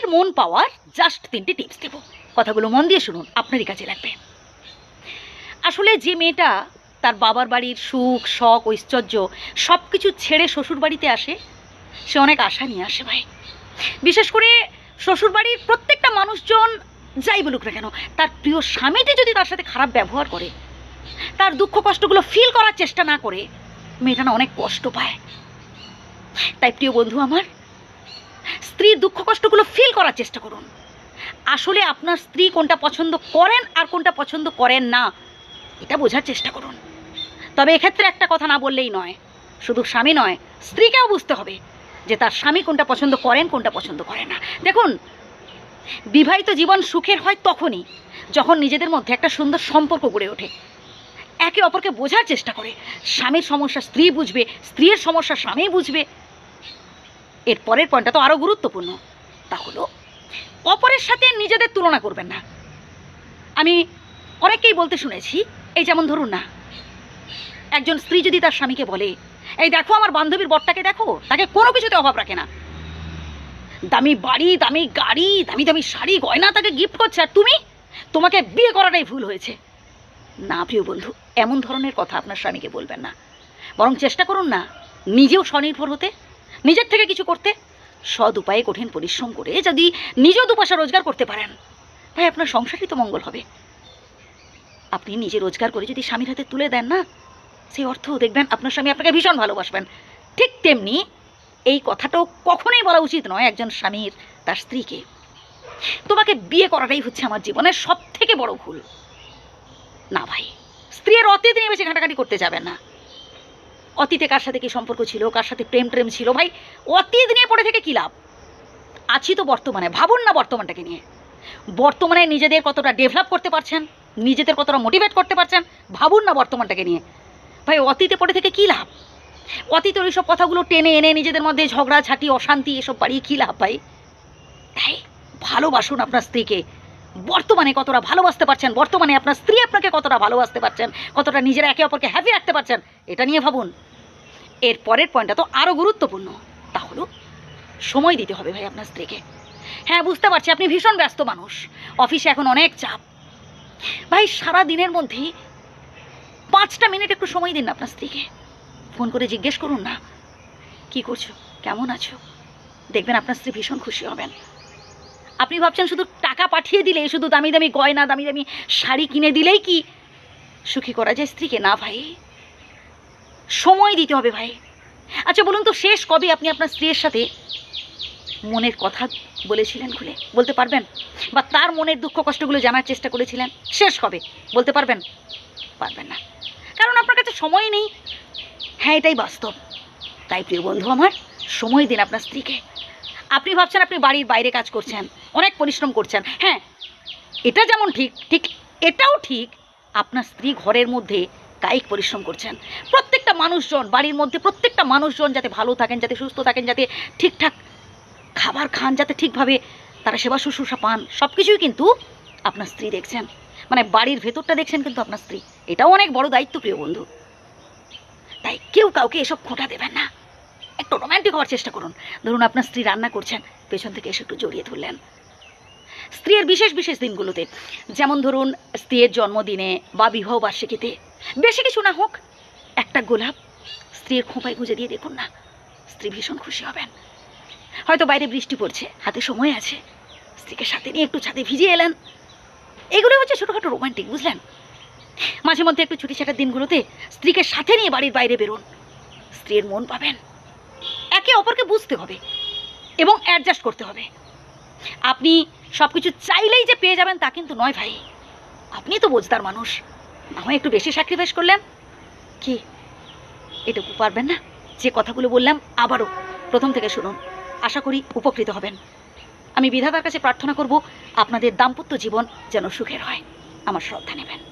স্ত্রীর মন পাওয়ার জাস্ট তিনটি টিপস দেব। কথাগুলো মন দিয়ে শুনুন, আপনারই কাজে লাগবে। আসলে যে মেয়েটা তার বাবার বাড়ির সুখ, শখ, ঐশ্বর্য সব কিছু ছেড়ে শ্বশুর বাড়িতে আসে, সে অনেক আশা নিয়ে আসে ভাই। বিশেষ করে শ্বশুরবাড়ির প্রত্যেকটা মানুষজন যাই বলুক না কেন, তার প্রিয় স্বামীটি যদি তার সাথে খারাপ ব্যবহার করে, তার দুঃখ কষ্টগুলো ফিল করার চেষ্টা না করে, মেয়েটা না অনেক কষ্ট পায়। তাই প্রিয় বন্ধু আমার স্ত্রীর দুঃখ কষ্টগুলো ফিল করার চেষ্টা করুন। আসলে আপনার স্ত্রী কোনটা পছন্দ করেন আর কোনটা পছন্দ করেন না, এটা বোঝার চেষ্টা করুন। তবে এক্ষেত্রে একটা কথা না বললেই নয়, শুধু স্বামী নয়, স্ত্রীকেও বুঝতে হবে যে তার স্বামী কোনটা পছন্দ করেন, কোনটা পছন্দ করে না। দেখুন, বিবাহিত জীবন সুখের হয় তখনই যখন নিজেদের মধ্যে একটা সুন্দর সম্পর্ক গড়ে ওঠে। একে অপরকে বোঝার চেষ্টা করে, স্বামীর সমস্যা স্ত্রী বুঝবে, স্ত্রীর সমস্যা স্বামী বুঝবে। এর পরের পয়েন্টটা তো আরও গুরুত্বপূর্ণ। তা হলো, অপরের সাথে নিজেদের তুলনা করবেন না। আমি অনেককেই বলতে শুনেছি, এই যেমন ধরুন না, একজন স্ত্রী যদি তার স্বামীকে বলে, এই দেখো আমার বান্ধবীর বরটাকে দেখো, তাকে কোনো কিছুতে অভাব রাখে না। দামি বাড়ি, দামি গাড়ি, দামি দামি শাড়ি, গয়না তাকে গিফট করছে, আর তুমি? তোমাকে বিয়ে করাটাই ভুল হয়েছে। না, প্রিয় বন্ধু, এমন ধরনের কথা আপনার স্বামীকে বলবেন না। বরং চেষ্টা করুন না, নিজেও স্বনির্ভর হতে। নিজের থেকে কিছু করতে সৎ উপায়ে কঠিন পরিশ্রম করে যদি নিজেও দুপাশা রোজগার করতে পারেন ভাই আপনার সংসারই তো মঙ্গল হবে। আপনি নিজে রোজগার করে যদি স্বামীর হাতে তুলে দেন না, সেই অর্থও দেখবেন আপনার স্বামী আপনাকে ভীষণ ভালোবাসবেন। ঠিক তেমনি এই কথাটাও কখনোই বলা উচিত নয় একজন স্বামীর, তার স্ত্রীকে। তোমাকে বিয়ে করাটাই হচ্ছে আমার জীবনের সব থেকে বড় ভুল। না ভাই, স্ত্রীর অতীত নিয়ে বেশি ঘাটাঘাটি করতে যাবেন না। অতীতে কার সাথে কি সম্পর্ক ছিল, কার সাথে প্রেম প্রেম ছিল? ভাই, অতীত নিয়ে পড়ে থেকে কী লাভ? আছি তো বর্তমানে, ভাবুন না বর্তমানটাকে নিয়ে। বর্তমানে নিজেদের কতটা ডেভেলপ করতে পারছেন, নিজেদের কতটা মোটিভেট করতে পারছেন, ভাবুন না বর্তমানটাকে নিয়ে। ভাই, অতীতে পড়ে থেকে কী লাভ? অতীতের ওইসব কথাগুলো টেনে এনে নিজেদের মধ্যে ঝগড়া, ঝাঁটি, অশান্তি, এসব বাড়িয়ে কী লাভ ভাই? তাই ভালোবাসুন আপনার স্ত্রীকে। বর্তমানে কতটা ভালোবাসতে পারছেন, বর্তমানে আপনার স্ত্রী আপনাকে কতটা ভালোবাসতে পারছেন, কতটা নিজেরা একে অপরকে হ্যাপি রাখতে পারছেন, এটা নিয়ে ভাবুন। এর পরের পয়েন্টটা তো আরও গুরুত্বপূর্ণ। তা হলো সময় দিতে হবে ভাই আপনার স্ত্রীকে। হ্যাঁ বুঝতে পারছি, আপনি ভীষণ ব্যস্ত মানুষ। অফিসে এখন অনেক চাপ। ভাই, সারা দিনের মধ্যেই পাঁচটা মিনিট একটু সময় দিন না আপনার স্ত্রীকে। ফোন করে জিজ্ঞেস করুন না। কি করছ? কেমন আছো? দেখবেন আপনার স্ত্রী ভীষণ খুশি হবেন। আপনি ভাবছেন শুধু টাকা পাঠিয়ে দিলে শুধু দামি দামি গয়না, দামি দামি শাড়ি কিনে দিলেই কি সুখী করা যায় স্ত্রীকে? না ভাই। সময় দিতে হবে ভাই। আচ্ছা বলুন তো শেষ কবে আপনি আপনার স্ত্রীর সাথে মনের কথা বলেছিলেন খুলে? বলতে পারবেন? বা তার মনের দুঃখ কষ্টগুলো জানার চেষ্টা করেছিলেন? শেষ কবে? বলতে পারবেন? পারবেন না। কারণ আপনার কাছে সময় নেই। হ্যাঁ এটাই বাস্তব। তাই প্রিয় বন্ধু আমার, সময় দিন আপনার স্ত্রীকে। আপনি ভাবছেন আপনি বাড়ির বাইরে কাজ করছেন, অনেক পরিশ্রম করছেন। হ্যাঁ এটা যেমন ঠিক ঠিক এটাও ঠিক, আপনার স্ত্রী ঘরের মধ্যে কায়িক পরিশ্রম করছেন। প্রত্যেকটা মানুষজন, বাড়ির মধ্যে প্রত্যেকটা মানুষজন যাতে ভালো থাকেন, যাতে সুস্থ থাকেন, যাতে ঠিকঠাক খাবার খান, যাতে ঠিকভাবে তারা সেবা শুশ্রূষা পান সব কিছুই কিন্তু আপনার স্ত্রী দেখছেন। মানে বাড়ির ভেতরটা দেখছেন কিন্তু আপনার স্ত্রী। এটাও অনেক বড় দায়িত্ব, প্রিয় বন্ধু। তাই কেউ কাউকে এসব খোঁটা দেবেন না। একটু রোম্যান্টিক হওয়ার চেষ্টা করুন। ধরুন আপনার স্ত্রী রান্না করছেন, পেছন থেকে এসে একটু জড়িয়ে ধরলেন। স্ত্রীর বিশেষ বিশেষ দিনগুলোতে, যেমন ধরুন স্ত্রীর জন্মদিনে বা বিবাহ বার্ষিকীতে বেশি কিছু না হোক, একটা গোলাপ স্ত্রীর খোঁপায় গুঁজে দিয়ে দেখুন না। স্ত্রী ভীষণ খুশি হবেন। হয়তো বাইরে বৃষ্টি পড়ছে, হাতে সময় আছে। স্ত্রীকে সাথে নিয়ে একটু ছাদে ভিজিয়ে এলেন। এগুলো হচ্ছে ছোটোখাটো রোমান্টিক, বুঝলেন? মাঝে মধ্যে একটু ছুটি ছাটার দিনগুলোতে স্ত্রীকে সাথে নিয়ে বাড়ির বাইরে বেরোন। স্ত্রীর মন পাবেন। একে অপরকে বুঝতে হবে এবং অ্যাডজাস্ট করতে হবে। আপনি সব কিছু চাইলেই যে পেয়ে যাবেন তা কিন্তু নয় ভাই। আপনি তো বোঝদার মানুষ। না হয় একটু বেশি স্যাক্রিফাইস করলেন? কি? এটুকু পারবেন না? যে কথাগুলো বললাম আবারও প্রথম থেকে শুনুন। আশা করি উপকৃত হবেন। আমি বিধাতার কাছে প্রার্থনা করব, আপনাদের দাম্পত্য জীবন যেন সুখের হয়। আমার শ্রদ্ধা নেবেন।